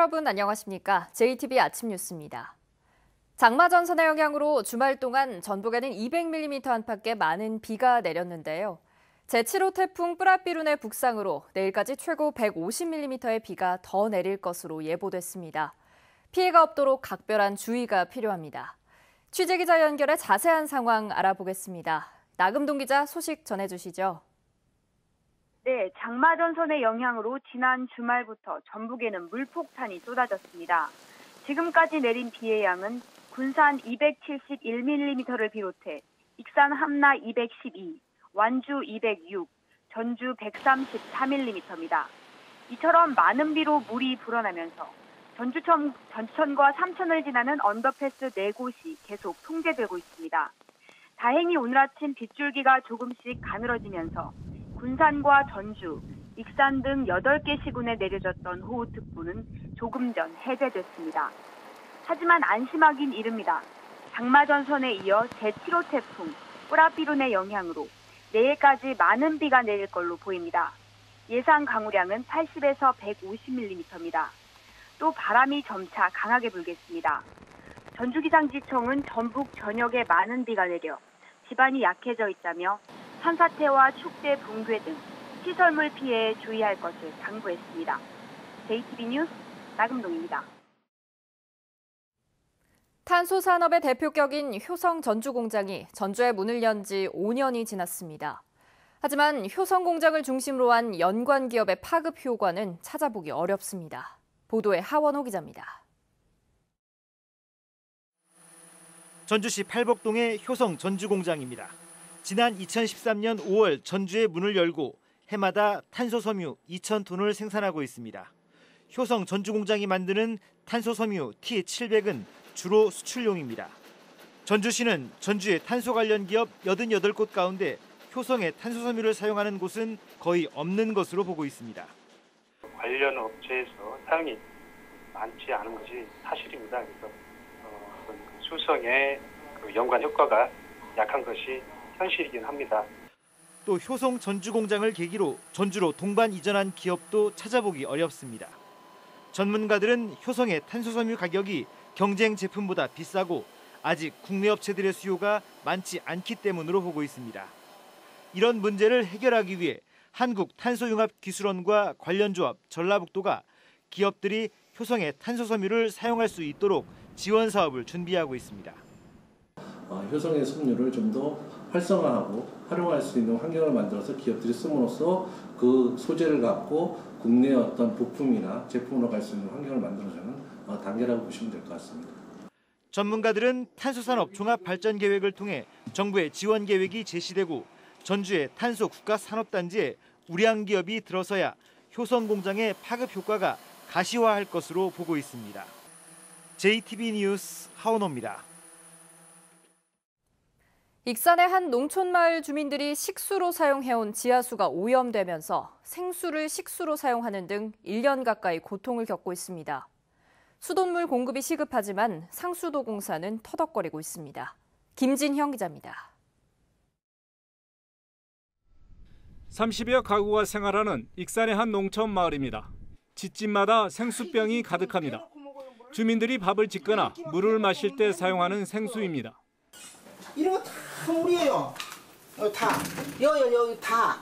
여러분 안녕하십니까? JTB 아침 뉴스입니다. 장마 전선의 영향으로 주말 동안 전북에는 200mm 안팎의 많은 비가 내렸는데요. 제7호 태풍 뿌라비룬의 북상으로 내일까지 최고 150mm의 비가 더 내릴 것으로 예보됐습니다. 피해가 없도록 각별한 주의가 필요합니다. 취재기자 연결해 자세한 상황 알아보겠습니다. 나금동 기자 소식 전해주시죠. 네, 장마 전선의 영향으로 지난 주말부터 전북에는 물폭탄이 쏟아졌습니다. 지금까지 내린 비의 양은 군산 271mm를 비롯해 익산 함나 212, 완주 206, 전주 133mm입니다. 이처럼 많은 비로 물이 불어나면서 전주천, 전천과 삼천을 지나는 언더패스 4곳이 계속 통제되고 있습니다. 다행히 오늘 아침 빗줄기가 조금씩 가늘어지면서 군산과 전주, 익산 등 8개 시군에 내려졌던 호우특보는 조금 전 해제됐습니다. 하지만 안심하긴 이릅니다. 장마전선에 이어 제7호 태풍 뿌라비룬의 영향으로 내일까지 많은 비가 내릴 걸로 보입니다. 예상 강우량은 80에서 150mm입니다. 또 바람이 점차 강하게 불겠습니다. 전주기상지청은 전북 전역에 많은 비가 내려 지반이 약해져 있다며 산사태와 축대 붕괴 등 시설물 피해에 주의할 것을 당부했습니다. JTB 뉴스 나금동입니다. 탄소 산업의 대표격인 효성 전주 공장이 전주에 문을 연 지 5년이 지났습니다. 하지만 효성 공장을 중심으로 한 연관 기업의 파급 효과는 찾아보기 어렵습니다. 보도에 하원호 기자입니다. 전주시 팔복동의 효성 전주 공장입니다. 지난 2013년 5월 전주에 문을 열고 해마다 탄소 섬유 2,000톤을 생산하고 있습니다. 효성 전주 공장이 만드는 탄소 섬유 T700은 주로 수출용입니다. 전주시는 전주의 탄소 관련 기업 88곳 가운데 효성의 탄소 섬유를 사용하는 곳은 거의 없는 것으로 보고 있습니다. 관련 업체에서 사용이 많지 않은 것이 사실입니다. 그래서 어, 수성의 그 연관 효과가 약한 것이 현실이긴 합니다. 또 효성 전주 공장을 계기로 전주로 동반 이전한 기업도 찾아보기 어렵습니다. 전문가들은 효성의 탄소섬유 가격이 경쟁 제품보다 비싸고 아직 국내 업체들의 수요가 많지 않기 때문으로 보고 있습니다. 이런 문제를 해결하기 위해 한국탄소융합기술원과 관련 조합 전라북도가 기업들이 효성의 탄소섬유를 사용할 수 있도록 지원 사업을 준비하고 있습니다. 어, 효성의 섬유를 좀 더 활성화하고 활용할 수 있는 환경을 만들어서 기업들이 씀으로써 그 소재를 갖고 국내 어떤 부품이나 제품으로 갈 수 있는 환경을 만들어주는 어, 단계라고 보시면 될 것 같습니다. 전문가들은 탄소산업 종합 발전 계획을 통해 정부의 지원 계획이 제시되고 전주의 탄소 국가 산업단지에 우량 기업이 들어서야 효성 공장의 파급 효과가 가시화할 것으로 보고 있습니다. JTB 뉴스 하원호입니다. 익산의 한 농촌마을 주민들이 식수로 사용해온 지하수가 오염되면서 생수를 식수로 사용하는 등 1년 가까이 고통을 겪고 있습니다. 수돗물 공급이 시급하지만 상수도 공사는 터덕거리고 있습니다. 김진형 기자입니다. 30여 가구가 생활하는 익산의 한 농촌 마을입니다. 집집마다 생수병이 가득합니다. 주민들이 밥을 짓거나 물을 마실 때 사용하는 생수입니다. 이런 거다 물이에요. 어, 다. 여기 여기 다.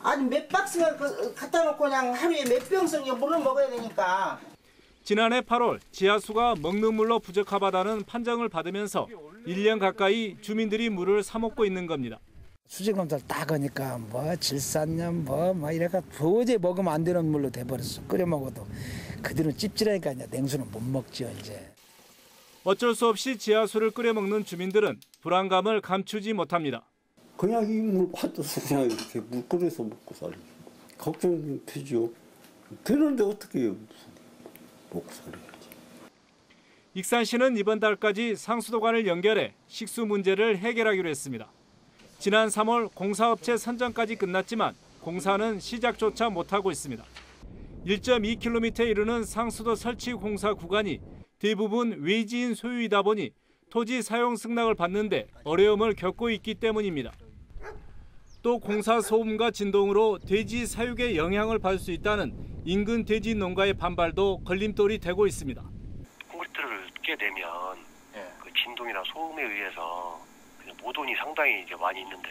아니 몇 박스가 갖다 놓고 그냥 하루에 몇 병씩 물을 먹어야 되니까. 지난해 8월 지하수가 먹는 물로 부적합하다는 판정을 받으면서 1년 가까이 주민들이 물을 사 먹고 있는 겁니다. 수질검사를 딱 하니까 뭐 질산염 뭐뭐 이래가 도저히 먹으면 안 되는 물로 돼버렸어. 끓여 먹어도 그들은 찝찝하니까 이제 냉수는 못 먹죠 이제. 어쩔 수 없이 지하수를 끓여 먹는 주민들은 불안감을 감추지 못합니다. 그냥 이 물 받아서 그냥 이렇게 물 끓여서 먹고 살죠. 걱정 되죠. 되는데 어떻게? 먹고 살아야지. 익산시는 이번 달까지 상수도관을 연결해 식수 문제를 해결하기로 했습니다. 지난 3월 공사업체 선정까지 끝났지만 공사는 시작조차 못하고 있습니다. 1.2km에 이르는 상수도 설치 공사 구간이 대부분 외지인 소유이다 보니 토지 사용 승낙을 받는데 어려움을 겪고 있기 때문입니다. 또 공사 소음과 진동으로 돼지 사육에 영향을 받을 수 있다는 인근 돼지 농가의 반발도 걸림돌이 되고 있습니다. 콘크리트를 끼게 되면 그 진동이나 소음에 의해서 그냥 모돈이 상당히 이제 많이 있는데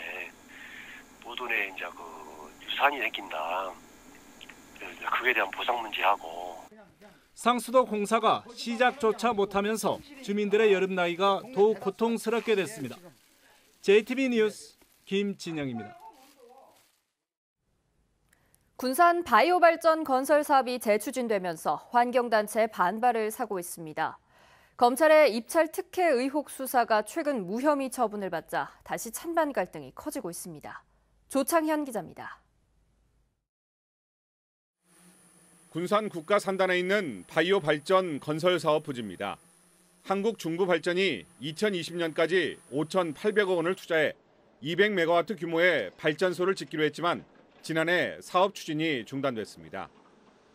모돈에 이제 그 유산이 생긴다. 이제 그에 대한 보상 문제하고 상수도 공사가 시작조차 못하면서 주민들의 여름나기가 더욱 고통스럽게 됐습니다. JTB 뉴스 김진영입니다. 군산 바이오 발전 건설 사업이 재추진되면서 환경단체 반발을 사고 있습니다. 검찰의 입찰 특혜 의혹 수사가 최근 무혐의 처분을 받자 다시 찬반 갈등이 커지고 있습니다. 조창현 기자입니다. 군산 국가 산단에 있는 바이오 발전 건설 사업 부지입니다. 한국 중부 발전이 2020년까지 5,800억 원을 투자해 200메가와트 규모의 발전소를 짓기로 했지만 지난해 사업 추진이 중단됐습니다.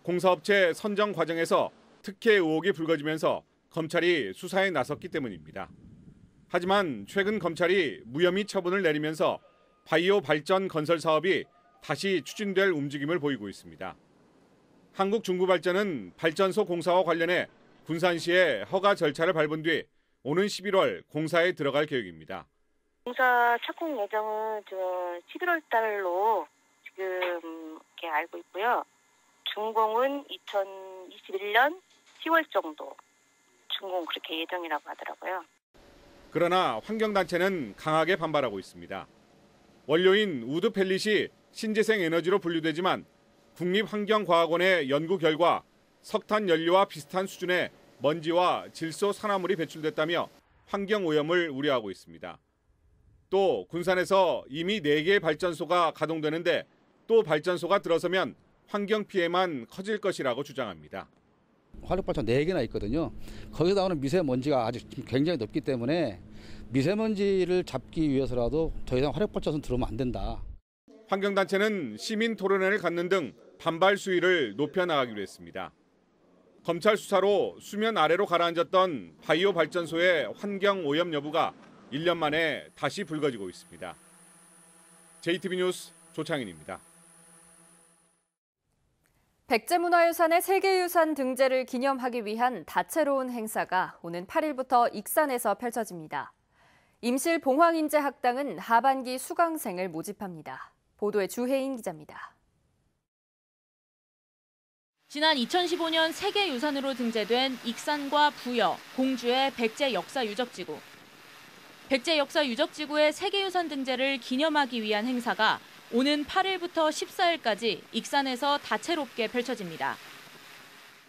공사업체 선정 과정에서 특혜 의혹이 불거지면서 검찰이 수사에 나섰기 때문입니다. 하지만 최근 검찰이 무혐의 처분을 내리면서 바이오 발전 건설 사업이 다시 추진될 움직임을 보이고 있습니다. 한국중부발전은 발전소 공사와 관련해 군산시에 허가 절차를 밟은 뒤 오는 11월 공사에 들어갈 계획입니다. 공사 착공 예정은 저 11월 달로 지금 이렇게 알고 있고요. 준공은 2021년 10월 정도 준공 그렇게 예정이라고 하더라고요. 그러나 환경단체는 강하게 반발하고 있습니다. 원료인 우드 펠릿이 신재생 에너지로 분류되지만 국립환경과학원의 연구 결과 석탄 연료와 비슷한 수준의 먼지와 질소 산화물이 배출됐다며 환경 오염을 우려하고 있습니다. 또 군산에서 이미 4개의 발전소가 가동되는데 또 발전소가 들어서면 환경 피해만 커질 것이라고 주장합니다. 화력발전 4개나 있거든요. 거기서 나오는 미세먼지가 아직 굉장히 높기 때문에 미세먼지를 잡기 위해서라도 더 이상 화력발전소 들어오면 안 된다. 환경단체는 시민 토론회를 갖는 등 반발 수위를 높여 나가기로 했습니다. 검찰 수사로 수면 아래로 가라앉았던 바이오 발전소의 환경 오염 여부가 1년 만에 다시 불거지고 있습니다. JTB 뉴스 조창인입니다. 백제문화유산의 세계유산 등재를 기념하기 위한 다채로운 행사가 오는 8일부터 익산에서 펼쳐집니다. 임실 봉황인재학당은 하반기 수강생을 모집합니다. 보도에 주혜인 기자입니다. 지난 2015년 세계유산으로 등재된 익산과 부여, 공주의 백제 역사 유적지구. 백제 역사 유적지구의 세계유산 등재를 기념하기 위한 행사가 오는 8일부터 14일까지 익산에서 다채롭게 펼쳐집니다.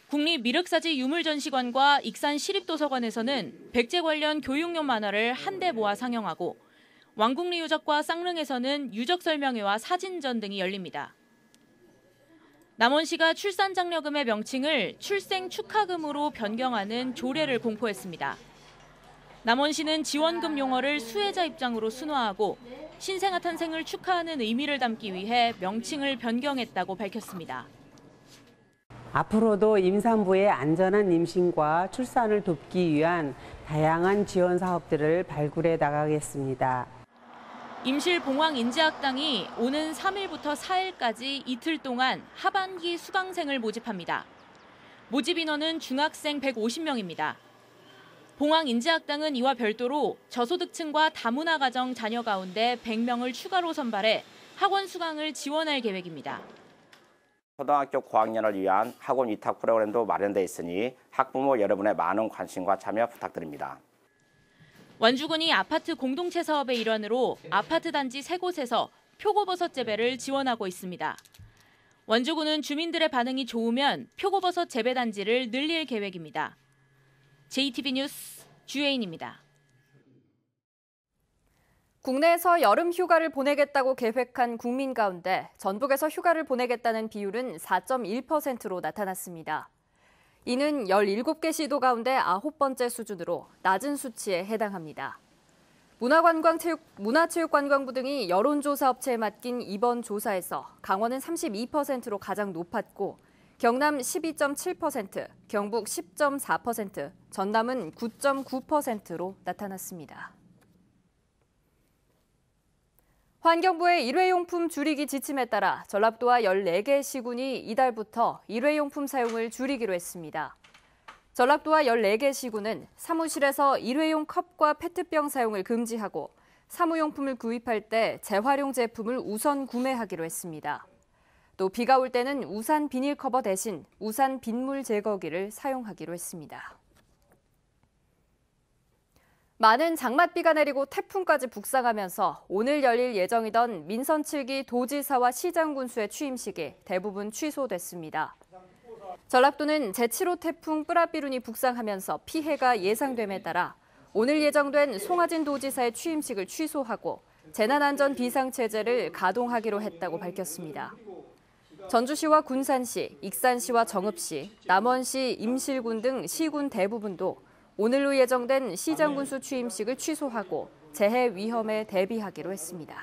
국립미륵사지 유물전시관과 익산 시립도서관에서는 백제 관련 교육용 만화를 한데 모아 상영하고 왕국리 유적과 쌍릉에서는 유적 설명회와 사진전 등이 열립니다. 남원 시가 출산 장려금의 명칭을 출생 축하금으로 변경하는 조례를 공포했습니다. 남원 시는 지원금 용어를 수혜자 입장으로 순화하고 신생아 탄생을 축하하는 의미를 담기 위해 명칭을 변경했다고 밝혔습니다. 앞으로도 임산부의 안전한 임신과 출산을 돕기 위한 다양한 지원 사업들을 발굴해 나가겠습니다. 임실 봉황 인재학당이 오는 3일부터 4일까지 이틀 동안 하반기 수강생을 모집합니다. 모집 인원은 중학생 150명입니다. 봉황 인재학당은 이와 별도로 저소득층과 다문화 가정 자녀 가운데 100명을 추가로 선발해 학원 수강을 지원할 계획입니다. 초등학교 고학년을 위한 학원 위탁 프로그램도 마련돼 있으니 학부모 여러분의 많은 관심과 참여 부탁드립니다. 완주군이 아파트 공동체 사업의 일환으로 아파트 단지 세 곳에서 표고버섯 재배를 지원하고 있습니다. 완주군은 주민들의 반응이 좋으면 표고버섯 재배 단지를 늘릴 계획입니다. JTB 뉴스 주혜인입니다. 국내에서 여름 휴가를 보내겠다고 계획한 국민 가운데 전북에서 휴가를 보내겠다는 비율은 4.1%로 나타났습니다. 이는 17개 시도 가운데 9번째 수준으로 낮은 수치에 해당합니다. 문화관광체육, 문화체육관광부 등이 여론조사 업체에 맡긴 이번 조사에서 강원은 32%로 가장 높았고 경남 12.7%, 경북 10.4%, 전남은 9.9%로 나타났습니다. 환경부의 일회용품 줄이기 지침에 따라 전라도와 14개 시군이 이달부터 일회용품 사용을 줄이기로 했습니다. 전라도와 14개 시군은 사무실에서 일회용 컵과 페트병 사용을 금지하고 사무용품을 구입할 때 재활용 제품을 우선 구매하기로 했습니다. 또 비가 올 때는 우산 비닐 커버 대신 우산 빗물 제거기를 사용하기로 했습니다. 많은 장맛비가 내리고 태풍까지 북상하면서 오늘 열릴 예정이던 민선 7기 도지사와 시장 군수의 취임식이 대부분 취소됐습니다. 전라도는 제7호 태풍 뿌라비룬이 북상하면서 피해가 예상됨에 따라 오늘 예정된 송하진 도지사의 취임식을 취소하고 재난안전 비상체제를 가동하기로 했다고 밝혔습니다. 전주시와 군산시, 익산시와 정읍시, 남원시, 임실군 등 시군 대부분도 오늘로 예정된 시장 군수 취임식을 취소하고 재해 위험에 대비하기로 했습니다.